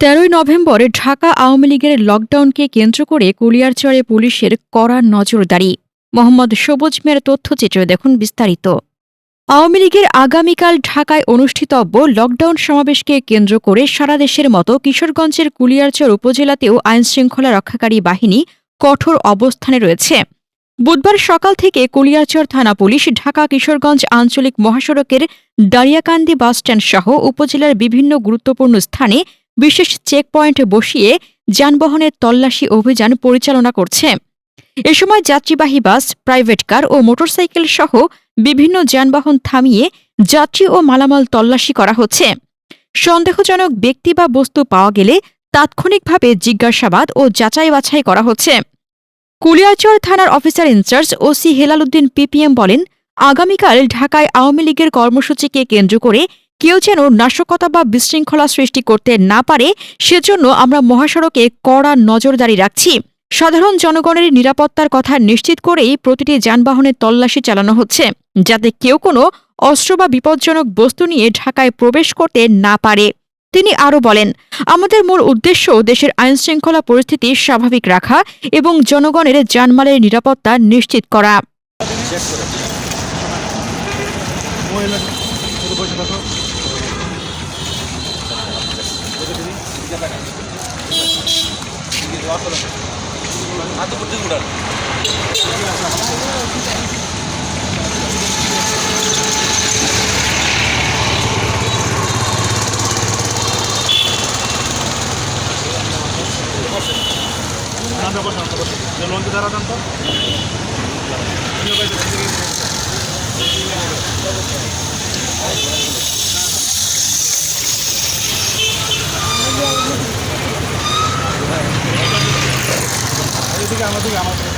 তেরোই নভেম্বর ঢাকা আওয়ামী লীগের লকডাউনকে কেন্দ্র করে কুলিয়ারচরে পুলিশের কড়া নজরদারি। মোহাম্মদ সবুজ মিয়ার তথ্যচিত্রে দেখুন বিস্তারিত। আওয়ামী লীগের আগামীকাল ঢাকায় অনুষ্ঠিতব্য লকডাউন সমাবেশকে কেন্দ্র করে সারা দেশের মতো কিশোরগঞ্জের কুলিয়ারচর উপজেলাতেও আইনশৃঙ্খলা রক্ষাকারী বাহিনী কঠোর অবস্থানে রয়েছে। বুধবার সকাল থেকে কুলিয়ারচর থানা পুলিশ ঢাকা কিশোরগঞ্জ আঞ্চলিক মহাসড়কের দারিয়াকান্দি বাসস্ট্যান্ড সহ উপজেলার বিভিন্ন গুরুত্বপূর্ণ স্থানে বিশেষ চেকপয়েন্টে বসিয়ে যানবাহনের তল্লাশি অভিযান পরিচালনা করছে। এ সময় যাত্রীবাহী বাস প্রাইভেট কার ও মোটরসাইকেল সহ বিভিন্ন যানবাহন থামিয়ে যাত্রী ও মালামাল তল্লাশি করা হচ্ছে। সন্দেহজনক ব্যক্তি বা বস্তু পাওয়া গেলে তাৎক্ষণিকভাবে জিজ্ঞাসাবাদ ও যাচাই বাছাই করা হচ্ছে। কুলিয়াচর থানার officer in charge OC Helal Uddin PPM বলেন, আগামীকাল ঢাকায় আওয়ামী লীগের কর্মসূচিকে কেন্দ্র করে কেউ যেন নাশকতা বা বিশৃঙ্খলা সৃষ্টি করতে না পারে, সেজন্য আমরা মহাসড়কে কড়া নজরদারি রাখছি। সাধারণ জনগণের নিরাপত্তার কথা নিশ্চিত করেই প্রতিটি যানবাহনের তল্লাশি চালানো হচ্ছে, যাতে কেউ কোনো অস্ত্র বা বিপজ্জনক বস্তু নিয়ে ঢাকায় প্রবেশ করতে না পারে। তিনি আরও বলেন, আমাদের মূল উদ্দেশ্য দেশের আইনশৃঙ্খলা পরিস্থিতি স্বাভাবিক রাখা এবং জনগণের জানমালের নিরাপত্তা নিশ্চিত করা। হাত দিকে উড়ান নামটা বসে নামটা বসে লঞ্চে দাঁড়া দেন তো আমাদের আমাদের